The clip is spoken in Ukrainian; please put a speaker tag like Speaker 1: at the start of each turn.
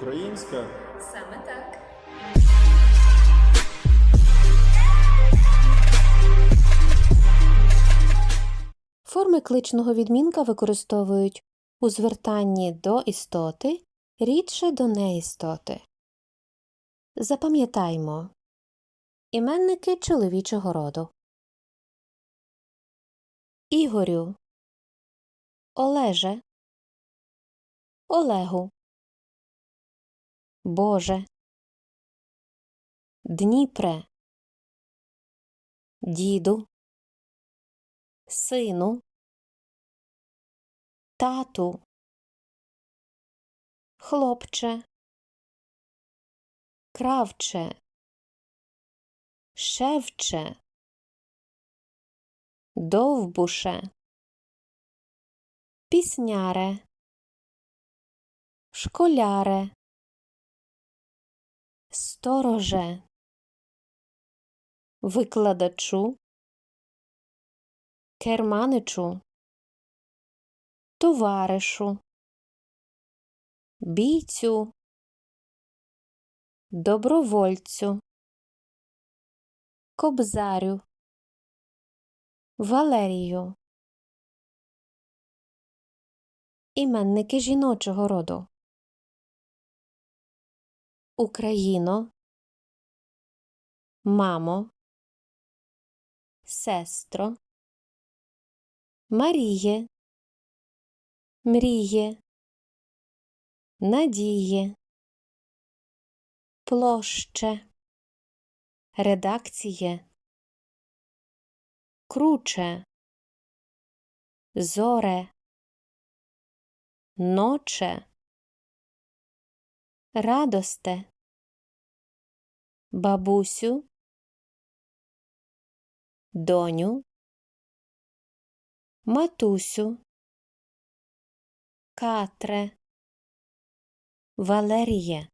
Speaker 1: українська.
Speaker 2: Саме так.
Speaker 3: Форми кличного відмінка використовують у звертанні до істоти, рідше до неістоти. Запам'ятаймо іменники чоловічого роду. Ігорю, Олеже, Олегу, Боже, Дніпре, Діду, Сину, Тату, Хлопче, Кравче, Шевче, Довбуше, Пісняре, Школяре, Стороже, Викладачу, Керманичу, Товаришу, Бійцю, Добровольцю, Кобзарю, Валерію. Іменники жіночого роду. Україно, мамо, сестро, Маріє, мріє, надіє, площе, редакціє, круче, зоре, ноче, радосте, бабусю, доню, матусю, Катре, Валеріє.